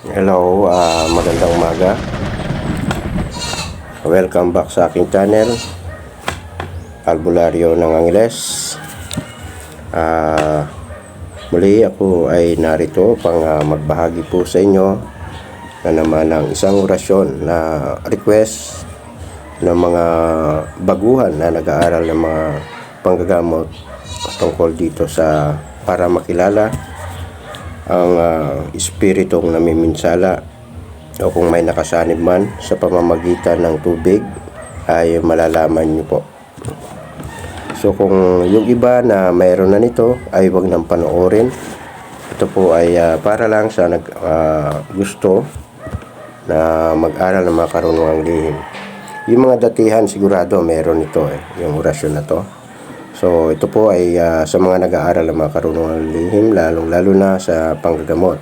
Hello, ah, magandang umaga. Welcome back sa aking channel. Albularyo ng Angeles. Ah, muli ako ay narito pang ah, magbahagi po sa inyo na naman ng isang orasyon na request ng mga baguhan na nag-aaral ng mga panggagamot tungkol dito sa para makilala ang ah, espiritong namiminsala o kung may nakasanib man sa pamamagitan ng tubig ay malalaman niyo po. So kung yung iba na mayroon na nito ay wag nang panoorin. Ito po ay ah, para lang sa nag ah, gusto na mag-aral ng mga karunungang lihim. Yung mga datihan sigurado meron ito eh, yung orasyon na to. So ito po ay ah, sa mga nag-aaral ng mga karunungan lihim, lalong-lalo na sa panggagamot,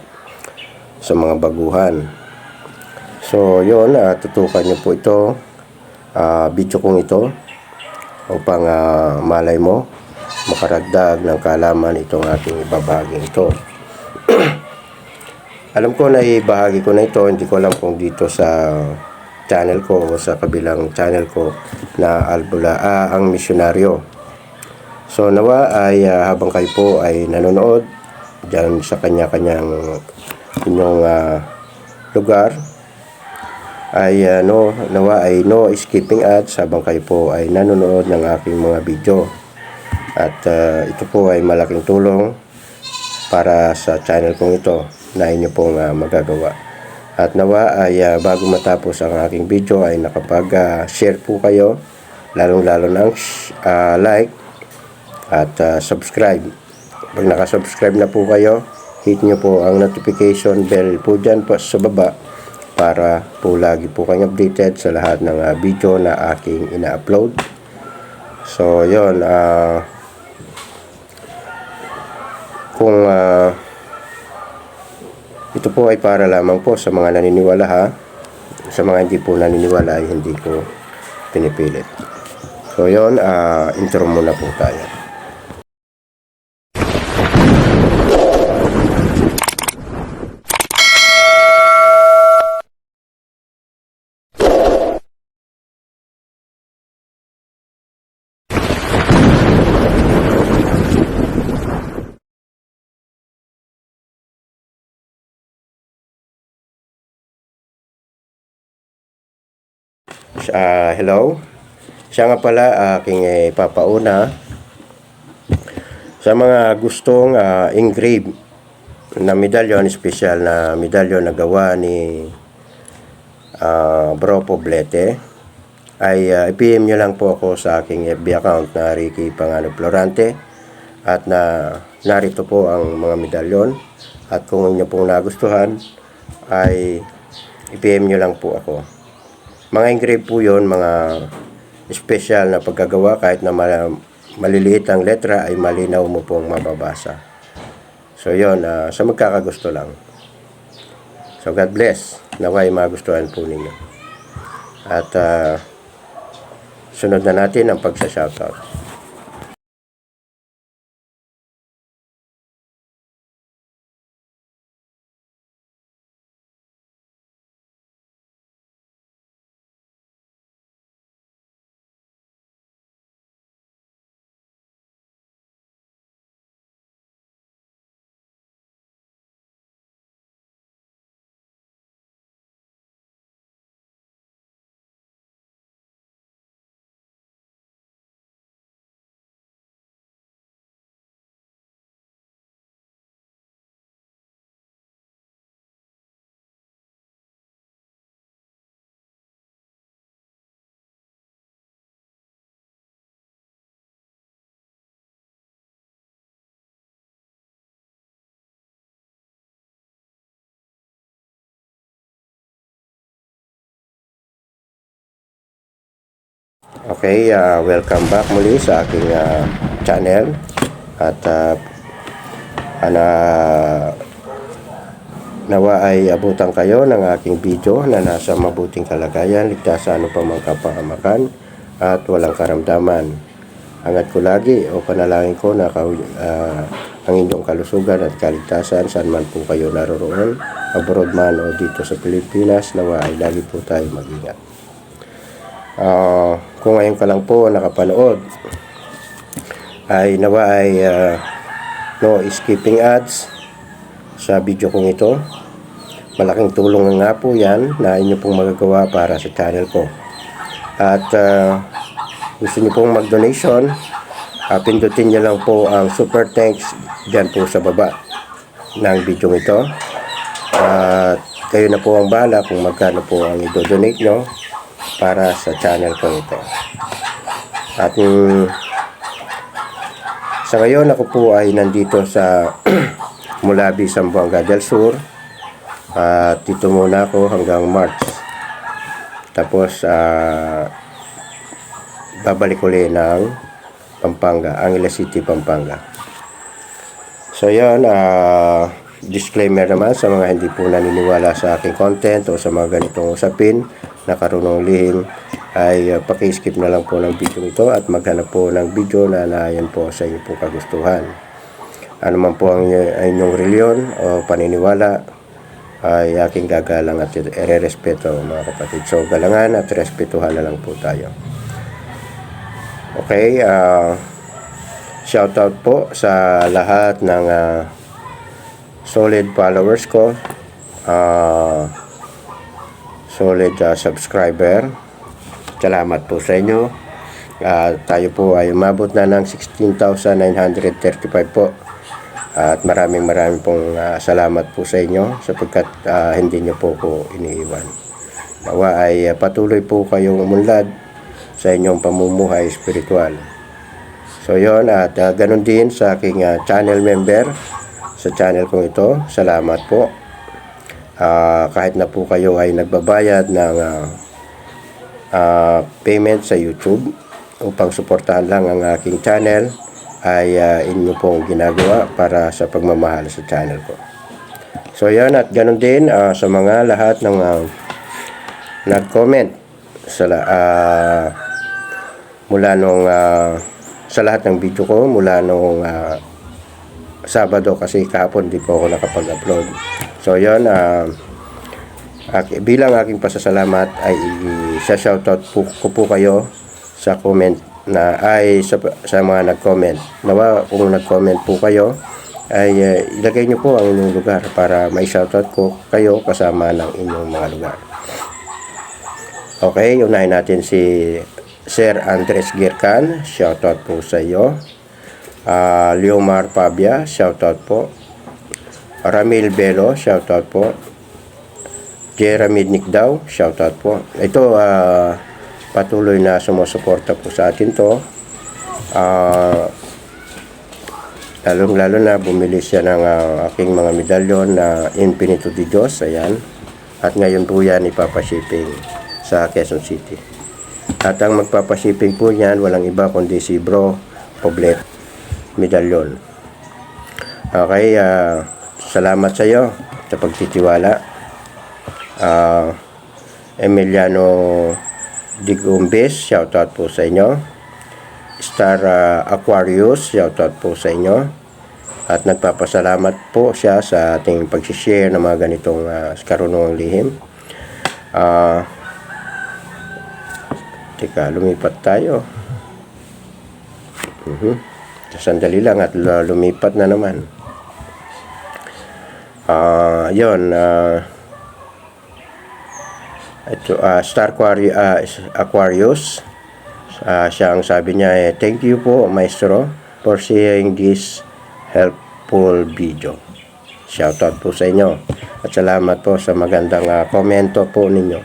sa mga baguhan. So yun, ah, tutukan niyo po ito, ah, video kong ito, upang ah, malay mo, makaragdag ng kalaman itong aking ibabahaging ito. alam ko na ibahagi ko na ito, hindi ko alam kung dito sa channel ko o sa kabilang channel ko na Albula, ah, ang misyonaryo. So nawa ay ah, habang kayo po ay nanonood dyan sa kanya-kanyang inyong ah, lugar ay no, nawa ay no skipping ads habang kayo po ay nanonood ng aking mga video. At ah, ito po ay malaking tulong para sa channel kong ito na inyo pong ah, magagawa. At nawa ay ah, bago matapos ang aking video ay nakapag-share po kayo lalong-lalo ng ah, like at ah, subscribe. Pag nakasubscribe na po kayo, hit nyo po ang notification bell po dyan po sa baba para po lagi po kayong updated sa lahat ng ah, video na aking ina-upload. So, yon ah kung ah, ito po ay para lamang po sa mga naniniwala ha. Sa mga hindi po naniniwala ay hindi ko pinipilit. So, yon ah intro muna po tayo. Ah, hello. Siya nga pala aking eh, papauna sa mga gustong ah, engrave na medalyon, special na medalyon na gawa ni ah, Bro Poblete ay ah, i-PM nyo lang po ako sa aking FB account na Ricky Pangano Florante at na narito po ang mga medalyon at kung inyo pong nagustuhan ay i-PM nyo lang po ako. Mga engrave po yon mga special na pagkagawa kahit na mal- maliliit ang letra ay malinaw mo pong mababasa. So yon ah, sa magkakagusto lang. So God bless. Naway magustuhan po ninyo. At ah, sunod na natin ang pagsa-shoutout. Okay, ah, welcome back muli sa aking ah, channel. At uh, ana nawa ay abutan kayo ng aking video na nasa mabuting kalagayan, ligtas sa ano pa mang kapahamakan at walang karamdaman. Angat ko lagi o panalangin ko na ah, ang inyong kalusugan at kaligtasan saan man po kayo naroroon, abroad man o dito sa Pilipinas, nawa ay lagi po tayo mag-ingat. Ah, kung ngayon ka lang po nakapanood, ay nawa ay ah, no skipping ads sa video kong ito. Malaking tulong nga po yan na inyo pong magagawa para sa channel ko. At ah, gusto niyo pong mag-donation, ah, pindutin niyo lang po ang super thanks dyan po sa baba ng video ito. At kayo na po ang bahala kung magkano po ang i-donate nyo para sa channel ko ito. At mm, sa ngayon ako po ay nandito sa Mulabi, Zamboanga del Sur. At dito muna ako hanggang March. Tapos ah, babalik uli ng Pampanga, Angeles City, Pampanga. So yan, ah, disclaimer naman sa mga hindi po naniniwala sa aking content o sa mga ganitong usapin na karunong lihim ay uh, paki-skip na lang po ng video ito at maghanap po ng video na naayon po sa inyo po kagustuhan. Ano man po ang inyo- ang inyong reliyon o paniniwala ay aking gagalang at ire-respeto mga kapatid. So galangan at respetuhan na lang po tayo. Okay, ah shout out po sa lahat ng ah, solid followers ko. ah solid ah, subscriber. Salamat po sa inyo. Ah, tayo po ay umabot na ng 16,935 po. At maraming maraming pong ah, salamat po sa inyo sapagkat ah, hindi nyo po ko iniiwan. Nawa ay ah, patuloy po kayong umunlad sa inyong pamumuhay spiritual. So yon at ah, ganun din sa aking ah, channel member sa channel kong ito. Salamat po. Ah, kahit na po kayo ay nagbabayad ng ah, ah, payment sa YouTube upang suportahan lang ang aking channel ay ah, inyo pong ginagawa para sa pagmamahal sa channel ko. So yan at ganun din ah, sa mga lahat ng ah, nag-comment sa ah, mula nung ah, sa lahat ng video ko mula nung ah, Sabado kasi kahapon di po ako nakapag-upload. So yon ah ak- bilang aking pasasalamat ay sa shoutout po, ko po kayo sa comment na ay sa, sa mga nag-comment. Nawa kung nag-comment po kayo ay eh, ilagay niyo po ang inyong lugar para may shoutout ko kayo kasama ng inyong mga lugar. Okay, unahin natin si Sir Andres Girkan. Shoutout po sa iyo. Ah, Leomar Pabia, shoutout po. Ramil Belo, shoutout po. Jeremy Nikdaw, shoutout po. Ito, ah, patuloy na sumusuporta po sa atin to. Ah, lalong lalo na bumili siya ng ah, aking mga medalyon na Infinito de Diyos, ayan. At ngayon po yan ipapashipping sa Quezon City. At ang magpapashipping po niyan, walang iba kundi si Bro Poblet medalyon. Okay, ah, salamat sa iyo sa pagtitiwala. Ah, Emiliano Digumbes, shoutout po sa inyo. Star ah, Aquarius, shoutout po sa inyo. At nagpapasalamat po siya sa ating pag-share ng mga ganitong uh, karunungang lihim. Ah, teka, lumipat tayo. Mhm. Sandali lang at lumipat na naman. Ah, 'yon ah ito ah, Star Aquari- ah, Aquarius. Ah, siya ang sabi niya eh, thank you po maestro for sharing this helpful video. Shoutout po sa inyo. At salamat po sa magandang ah, komento po ninyo.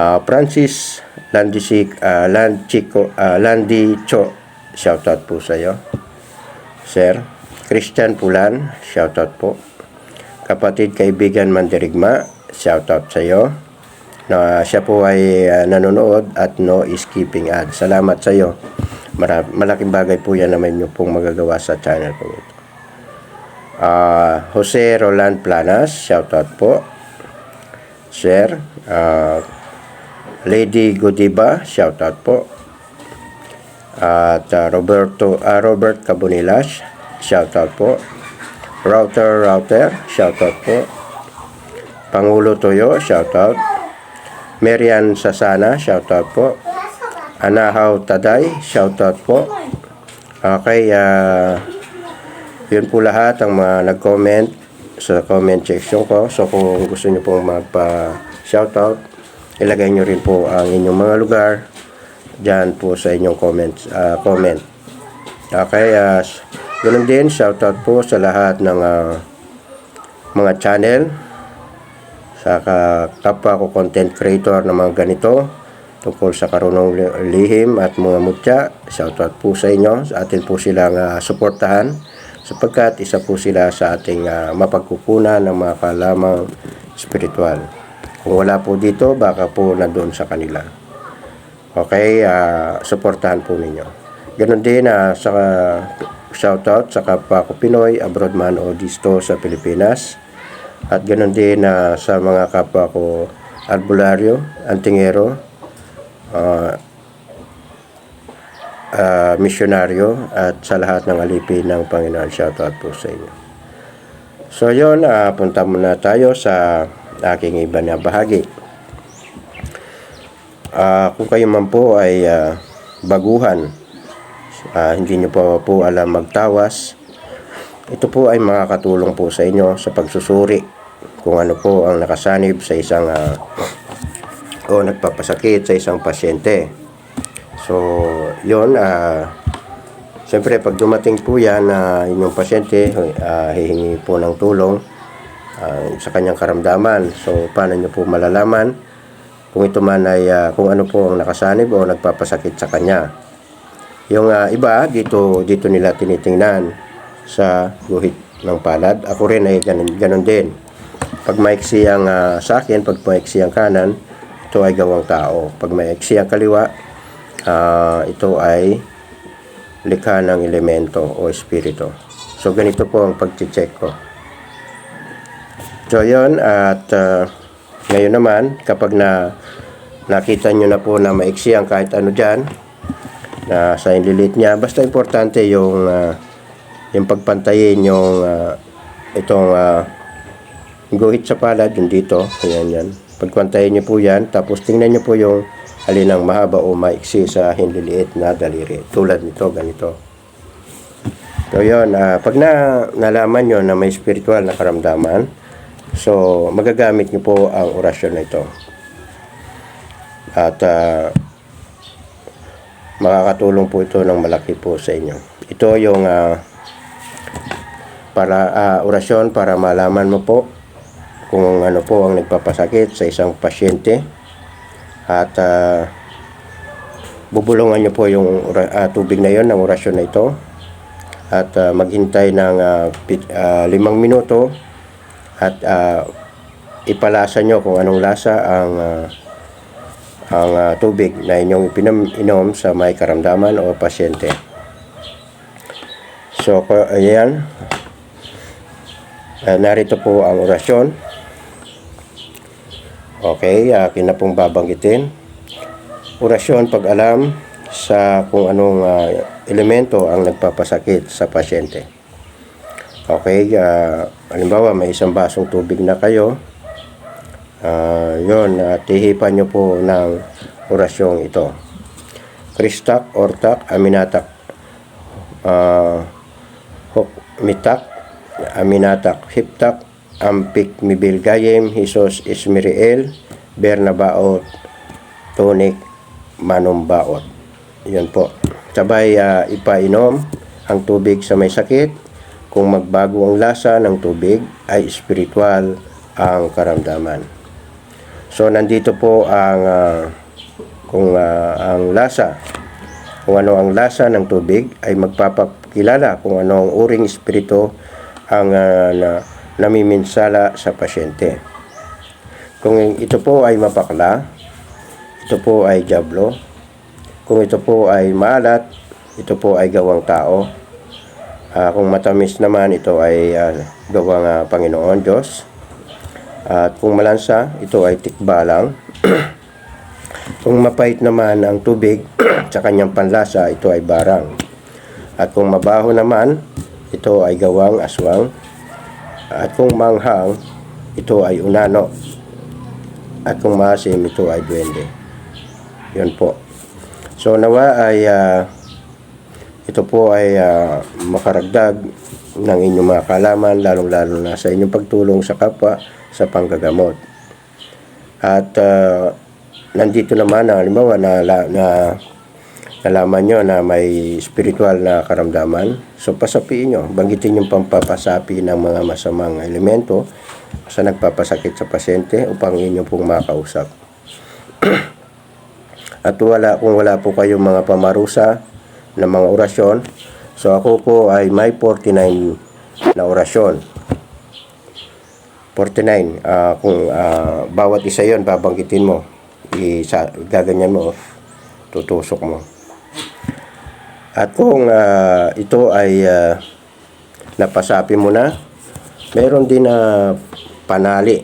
Ah, Francis Landisik uh, Landchico uh, Landicho shoutout po sa iyo. Sir Christian Pulan, shoutout po. Kapatid kaibigan Mandirigma, shoutout sa iyo. Na siya po ay ah, nanonood at no skipping ad. Salamat sa iyo. Mara- malaking bagay po yan naman yung pong magagawa sa channel ko ito. Ah, Jose Roland Planas, shoutout po. Sir, ah, Lady Godiba, shoutout po. At ah, Roberto ah, Robert Cabonilas, shoutout po. Router Router, shoutout po. Pangulo Toyo, shoutout. Marian Sasana, shoutout po. Anahaw Taday, shoutout po. Okay, ah yun po lahat ang mga nag-comment sa comment section ko. So kung gusto nyo pong magpa-shoutout, ilagay nyo rin po ang inyong mga lugar dyan po sa inyong comments, ah, comment. Okay, uh, ganun din, shoutout po sa lahat ng ah, mga channel sa ka- kapwa ko content creator ng mga ganito tungkol sa karunong li- lihim at mga mutya. Shoutout po sa inyo. Atin po silang ah, suportahan sapagkat isa po sila sa ating ah, mapagkukunan ng mga kalamang spiritual. Kung wala po dito, baka po nandun sa kanila. Okay, ah, suportahan po ninyo. Ganon din ah, sa shoutout sa kapwa ko Pinoy, abroad man o dito sa Pilipinas. At ganon din ah, sa mga kapwa ko albularyo, antingero, ah, ah, misyonaryo at sa lahat ng alipin ng Panginoon. Shoutout po sa inyo. So yun, ah, punta muna tayo sa aking iba na bahagi. Ah, kung kayo man po ay ah, baguhan, ah, hindi nyo pa po alam magtawas, ito po ay makakatulong po sa inyo sa pagsusuri kung ano po ang nakasanib sa isang ah, o nagpapasakit sa isang pasyente. So, yon ah Siyempre, pag dumating po yan na inyong pasyente, ah, hihingi po ng tulong ah, sa kanyang karamdaman. So, paano nyo po malalaman kung ito man ay ah, kung ano po ang nakasanib o nagpapasakit sa kanya. Yung ah, iba, dito, dito nila tinitingnan sa guhit ng palad. Ako rin ay ganun, ganun din. Pag maiksi ang ah, sa akin, pag maiksi ang kanan, ito ay gawang tao. Pag maiksi ang kaliwa, ah, ito ay likha ng elemento o espiritu. So, ganito po ang pag-check ko. So, yun. At ah, ngayon naman, kapag na nakita nyo na po na maiksi ang kahit ano dyan, na sa inlilit niya, basta importante yung ah, yung pagpantayin yung ah, itong ah, guhit sa palad, yung dito, ayan yan. Pagpantayin nyo po yan, tapos tingnan nyo po yung alin ang mahaba o maiksi sa hinliliit na daliri. Tulad nito, ganito. So yun, ah, pag na, nalaman nyo na may spiritual na karamdaman, so magagamit nyo po ang orasyon na ito. At ah, makakatulong po ito ng malaki po sa inyo. Ito yung ah, para ah, orasyon para malaman mo po kung ano po ang nagpapasakit sa isang pasyente. At ah, bubulungan niyo po yung ah, tubig na yon ng orasyon na ito. At ah, maghintay ng ah, pit- ah, limang minuto. At ah, ipalasa nyo kung anong lasa ang ah, ang ah, tubig na inyong ipinam-inom sa may karamdaman o pasyente. So, ayan. Ah, narito po ang orasyon. Okay, akin na pong babanggitin. Orasyon pag alam sa kung anong ah, elemento ang nagpapasakit sa pasyente. Okay, ah, halimbawa may isang basong tubig na kayo. Ah, yon at ihipan nyo po ng orasyong ito. Kristak, Ortak, Aminatak, ah, Hok, Mitak, Aminatak, Hiptak, Ampik, Mibilgayem, Hisos, Ismiriel, Bernabaot, Tonik, Manumbaot. Yun po. Sabay ah, ipainom ang tubig sa may sakit. Kung magbago ang lasa ng tubig, ay spiritual ang karamdaman. So nandito po ang ah, kung ah, ang lasa kung ano ang lasa ng tubig ay magpapakilala kung ano ang uring espiritu ang ah, na, namiminsala sa pasyente. Kung ito po ay mapakla, ito po ay jablo. Kung ito po ay maalat, ito po ay gawang tao. Ah, kung matamis naman, ito ay ah, gawang ah, Panginoon Diyos. At kung malansa, ito ay tikbalang. kung mapait naman ang tubig sa kanyang panlasa, ito ay barang. At kung mabaho naman, ito ay gawang aswang. At kung manghang, ito ay unano. At kung maasim, ito ay duwende. Yun po. So nawa ay ah, ito po ay ah, makaragdag ng inyong mga kalaman, lalong-lalo na sa inyong pagtulong sa kapwa sa panggagamot. At ah, nandito naman, na, na, na nalaman nyo na may spiritual na karamdaman, so pasapiin nyo. Banggitin yung pampapasapi ng mga masamang elemento sa nagpapasakit sa pasyente upang inyo pong makausap. At wala, kung wala po kayong mga pamarusa ng mga orasyon, so ako po ay may 49 na orasyon. 49. ah kung ah, bawat isa yon babanggitin mo. Isa, gaganyan mo. Tutusok mo. At kung ah, ito ay ah, napasapi mo na, meron din na panali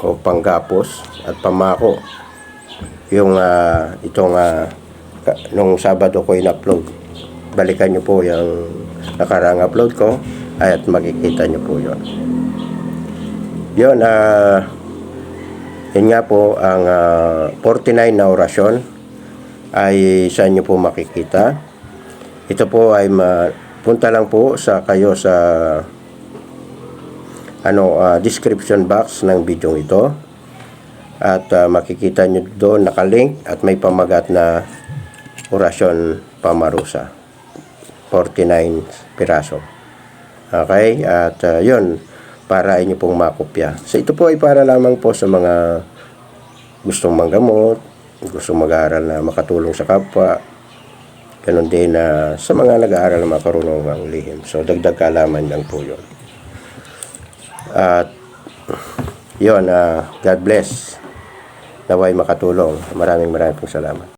o panggapos at pamako. Yung ah, itong ka- nung Sabado ko in-upload. Balikan nyo po yung nakarang upload ko at makikita nyo po yon. Yun, ah, yun nga po, ang ah, 49 na orasyon ay sa inyo po makikita. Ito po ay ma- punta lang po sa kayo sa ano ah, description box ng video ito. At ah, makikita nyo doon nakalink at may pamagat na orasyon pamarusa. 49 piraso. Okay? At ah, yun, para inyo pong makopya. So ito po ay para lamang po sa mga gustong manggamot, gustong mag-aaral na makatulong sa kapwa, ganun din na sa mga nag-aaral na makarunong ang lihim. So dagdag kaalaman lang po yun. At yun, ah, God bless. Naway makatulong. Maraming maraming pong salamat.